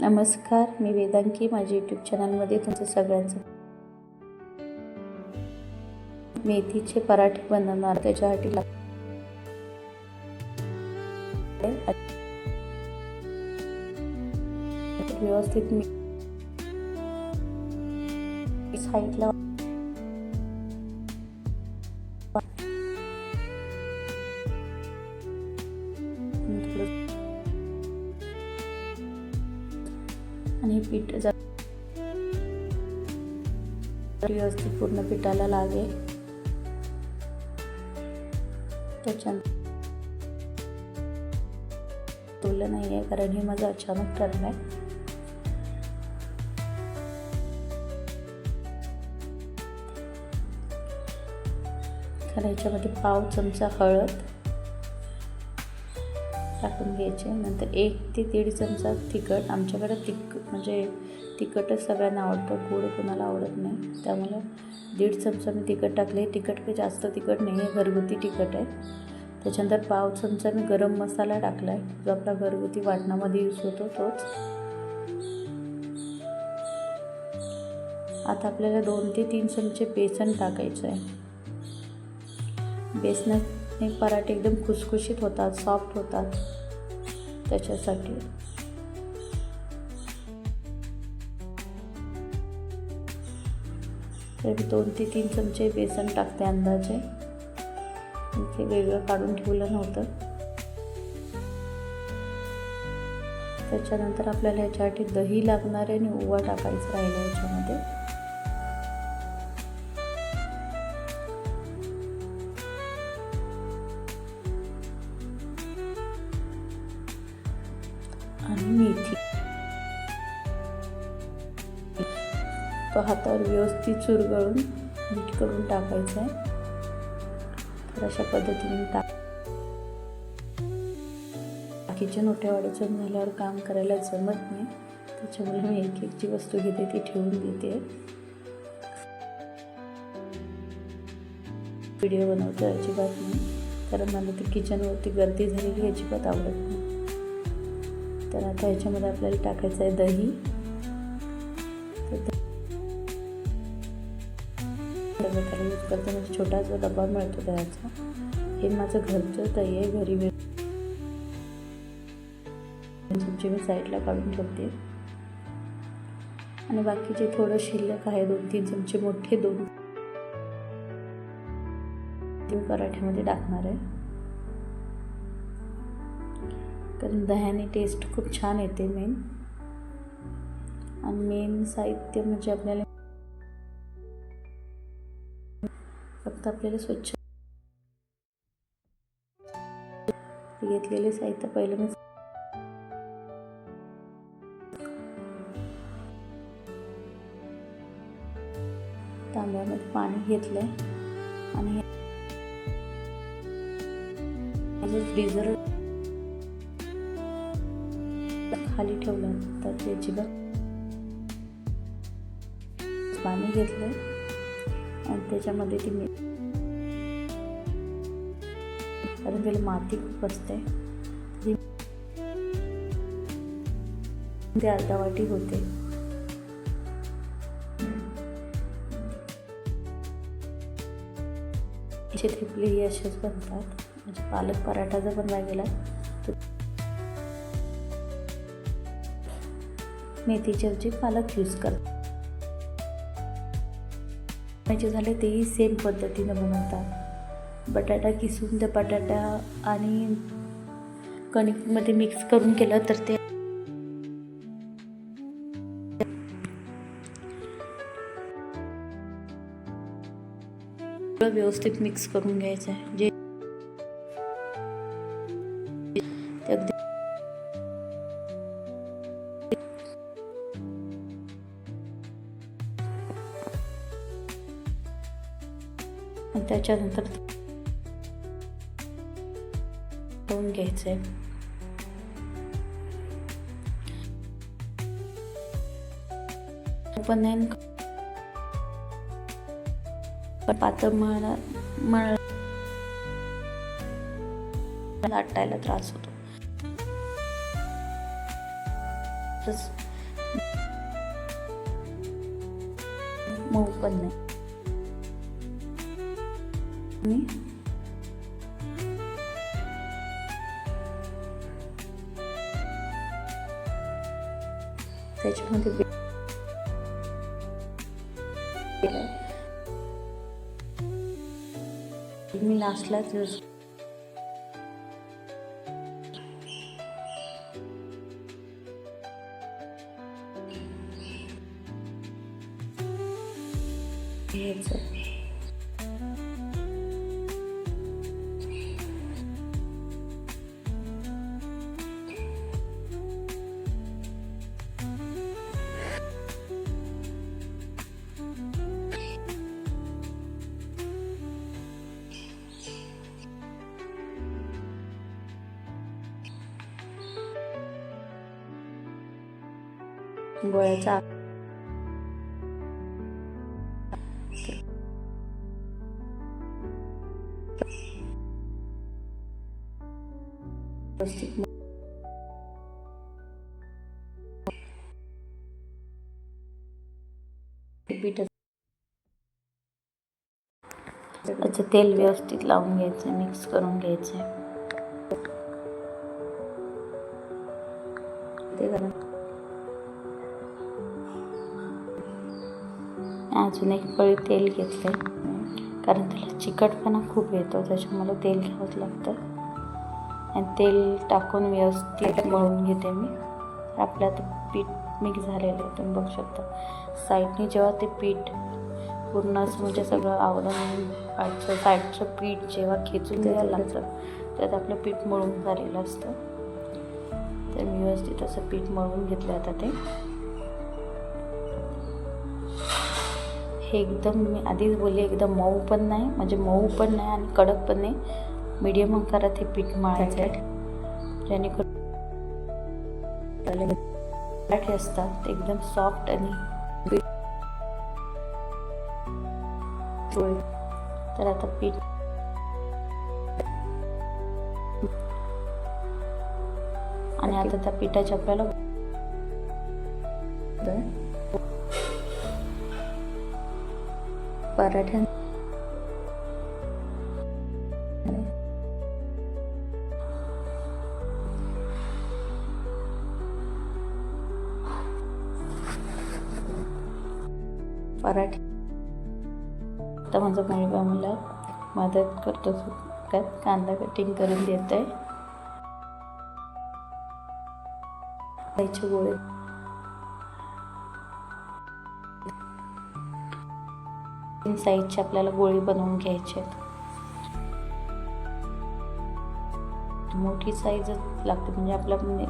नमस्कार मी वेदांकी. माझ्या यूट्यूब चॅनलमध्ये तुमचं सगळ्यांचं मेथीचे पराठे बनवणार. त्याच्यासाठी लाग- व्यवस्थित मी साईडला आणि पीठ व्यवस्थित पूर्ण पिठाला लागेल. त्याच्यानंतर तुलं नाही आहे कारण हे माझं अचानक ठरलं आहे. तर ह्याच्यामध्ये पाव चमचा हळद टाकून घ्यायचे. नंतर एक ते दीड चमचा तिखट. आमच्याकडे तिख म्हणजे तिखटच सगळ्यांना आवडतं. गोड कोणाला आवडत नाही. त्यामुळे दीड चमचा मी तिखट टाकले. तिखट काही जास्त तिखट नाही आहे. घरगुती तिखट आहे. त्याच्यानंतर पाव चमचा मी गरम मसाला टाकला आहे जो आपला घरगुती वाटणामध्ये यूज होतो तोच. आता आपल्याला दोन ते तीन चमचे बेसन टाकायचं आहे आणि पराठे एकदम खुसखुशीत होतात सॉफ्ट होतात. त्याच्यासाठी. तर दोन ते तीन चमचे बेसन टाकते अंदाजे. ते वेगळं काढून ठेवलं नव्हतं. त्याच्यानंतर आपल्याला ह्याच्यासाठी दही लागणार आहे आणि ओवा टाकायचं राहिलं ह्याच्यामध्ये व्यवस्थित चुरगळून मीठ करून टाकायचं आहे तर अशा पद्धतीने टाक बाकीच्या नोट्या वाढीचं झाल्यावर काम करायला जमत नाही. त्याच्यामुळे मी एक एक जी वस्तू घेते ती ठेवून देते. व्हिडिओ बनवतो अजिबात नाही. कारण मला ती किचनवरती गर्दी झालेली अजिबात आवडत नाही. तर आता ह्याच्यामध्ये आपल्याला टाकायचं आहे दही. तर त्याला यूज करते म्हणजे छोटासा डबा मिळतो त्याचा. हे माझं घरचं दही आहे घरी वेळ मी साईडला काढून ठेवते. आणि बाकीचे थोडं शिल्लक आहे दोन तीन चमचे मोठे दोन ते पराठ्यामध्ये टाकणार आहे. कारण दह्याने टेस्ट खूप छान येते मेन आणि मेन साहित्य म्हणजे आपल्याला फक्त आपल्याला स्वच्छ घेतलेले साहित्य पहिलं म्हणजे मी तांब्यामध्ये पाणी घेतलंय. आणि फ्रीजर खाली ठेवलं तर त्याची बघ पाणी घेतलं आणि त्याच्यामध्ये ती मी कारण त्याला माती खूप असते. ते अर्धा वाटी होते. असे थेपले असेच बनतात. म्हणजे पालक पराठा जर बनवाय गेला. तर मेथीच्या ऐवजी पालक यूज करतात. झाले तेही सेम पद्धतीनं बनवतात. बटाटा किसून त्या बटाटा आणि कणिकमध्ये मिक्स करून केलं तर ते व्यवस्थित मिक्स करून घ्यायचं आहे. जे अगदी आणि त्याच्यानंतर धुवून घ्यायचं. आहे पण नाही पातळ मळ मळ लाटायला त्रास होतो. मऊ पण नाही. आणि त्याच्यामध्ये बी- केलंय. मी लास्टलाच गोळ्याचा आकार व्यवस्थित त्याचं तेल व्यवस्थित लावून घ्यायचं मिक्स करून घ्यायचं ते अजून एक पळी तेल घेतलंय. कारण त्याला चिकटपणा खूप येतो त्याच्यामुळे तेल घ्यावंच लागतं. आणि तेल टाकून व्यवस्थित मळून घेते मी. आपलं आता पीठ मिक्स झालेलं आहे तुम्ही बघू शकता. साईडने जेव्हा ते पीठ पूर्ण असं म्हणजे सगळं आवरून पाठचं साईडचं पीठ जेव्हा खेचून द्यायला लागतं त्यात आपलं पीठ मळून झालेलं असतं. तर मी व्यवस्थित असं पीठ मळून घेतलं आता ते. हे एकदम मी आधीच बोलले एकदम मऊ पण नाही म्हणजे मऊ पण नाही आणि कडक पण नाही. मीडियम आकारात हे पीठ मळायचं आहे जेणेकरून पराठे असतात ते एकदम सॉफ्ट आणि तर आता पीठ आणि आता त्या पिठाच्या आपल्याला पराठ्या पराठे आता माझा मुलगा मला मदत करतो त्यात कांदा कटिंग करून देत आहे गोळे साईजची आपल्याला गोळी बनवून घ्यायची आहेत. मोठी साईजच लागते म्हणजे, म्हणजे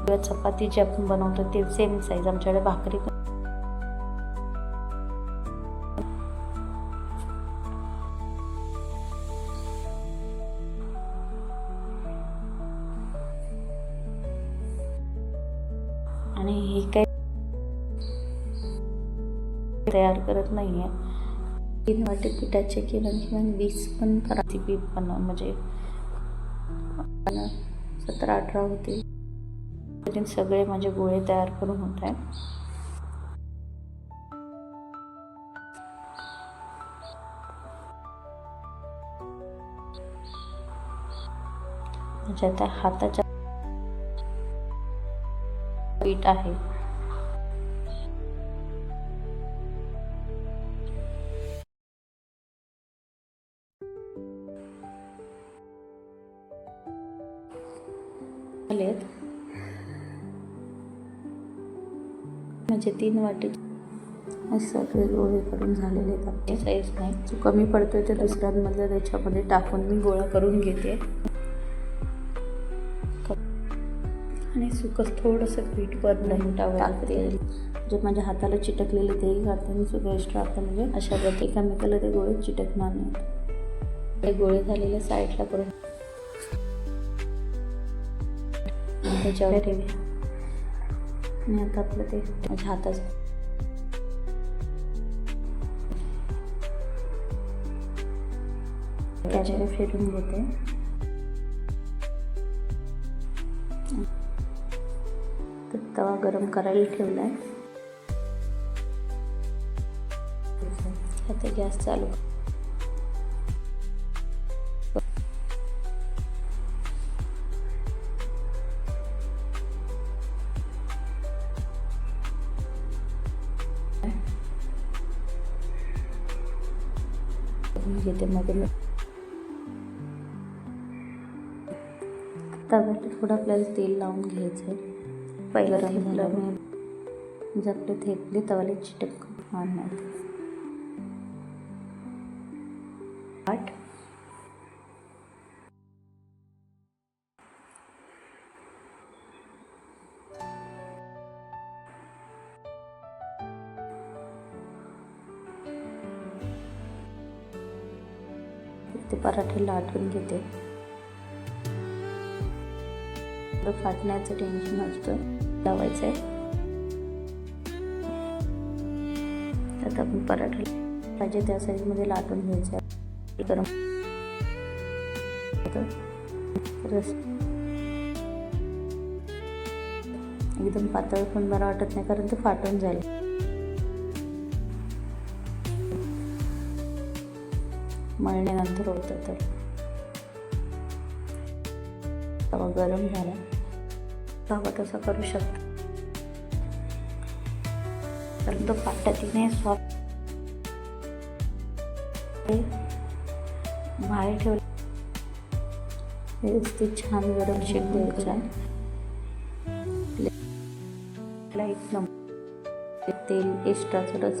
आपल्या चपाती जी आपण बनवतो ते सेम साईज आमच्याकडे भाकरी आणि हे काही तयार करत नाही आहे तीन वाटे पिठाचे किरण किमान वीस पण पराती पीठ पण म्हणजे सतरा अठरा होतील तरी सगळे माझे गोळे तयार करून होत आहे म्हणजे आता हाताच्या पीठ आहे. म्हणजे तीन वाटी. सगळे गोळे करून झालेले आहेत आपले साईज नाही. जो कमी पडतोय ते दुसऱ्यांमधलं त्याच्यामध्ये टाकून मी गोळा करून घेते. आणि सुकं थोडंसं पीठ वर टाकते जे माझ्या हाताला चिटकलेले तेही घालते आणि सुकं एक्स्ट्रा आता म्हणजे अशा प्रकारे एकामेकाला ते गोळे चिटकणार नाहीत ते गोळे झालेले साईडला करून. त्याच्यावर ठेवे आणि आता आपलं ते माझ्या हाताचं. त्याच्यावर फिरून घेते. तर तवा गरम करायला ठेवला आहे आता गॅस चालू घेते मध्ये मी. तव्याला थोडं आपल्याला तेल लावून घ्यायचं आहे पहिलं मी. जपलं थेपली तव्याला चिटक मारणार पराठे लाटून घेते. फाटण्याचं टेन्शन असतं. लावायचं आहे त्यात आपण पराठा पाहिजे त्या साईजमध्ये लाटून घ्यायचं. आहे गरम रस एकदम पातळ पण बरं वाटत नाही कारण ते फाटून जाईल. मळण्यानंतर होतं तर. तवा गरम झाला. तवा तसा करू शकतो. तर तो पाट्यातीने सॉफ्ट बाहेर ठेवलं. व्यवस्थित छान गरम शेक द्यायचा. एक नंबर तेल एक्स्ट्राचं रस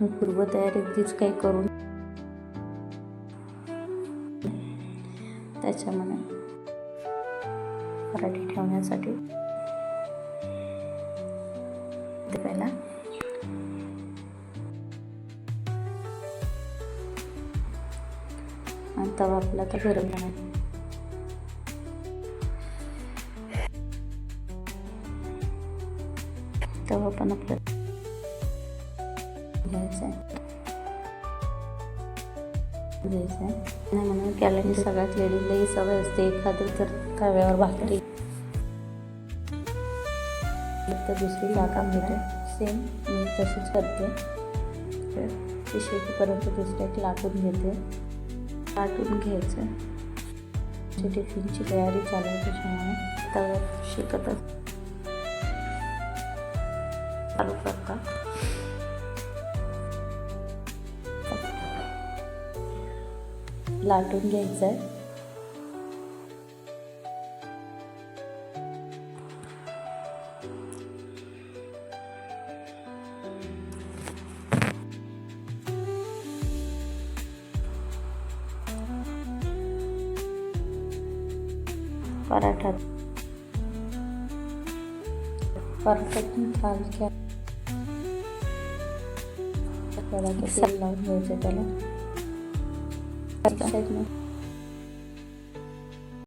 पूर्वतयारी अगदीच काही करून. त्याच्यामध्ये पराठे ठेवण्यासाठी ते पहिला आणि तवा आपला तर गरम नाही तवा पण आपलं घ्यायचं आहे घ्यायचं आहे नाही म्हणून कॅलेंडर सगळ्यात लेडीजलाही सवय असते एखादी तर तव्यावर भाकरी. तर दुसरी लाका मिळते सेम मी तशीच करते. तर ती शेतीपर्यंत दुसऱ्या एक लाटून घेते. लाटून घ्यायचं. जी टिफिनची तयारी चालू आहे त्याच्यामुळे तव्यात शिकतच. चालू करता. लाटून घ्यायचं आहे पराठा. परफेक्ट पालख्या त्याला तेल लावून घ्यायचं त्याला. साईडने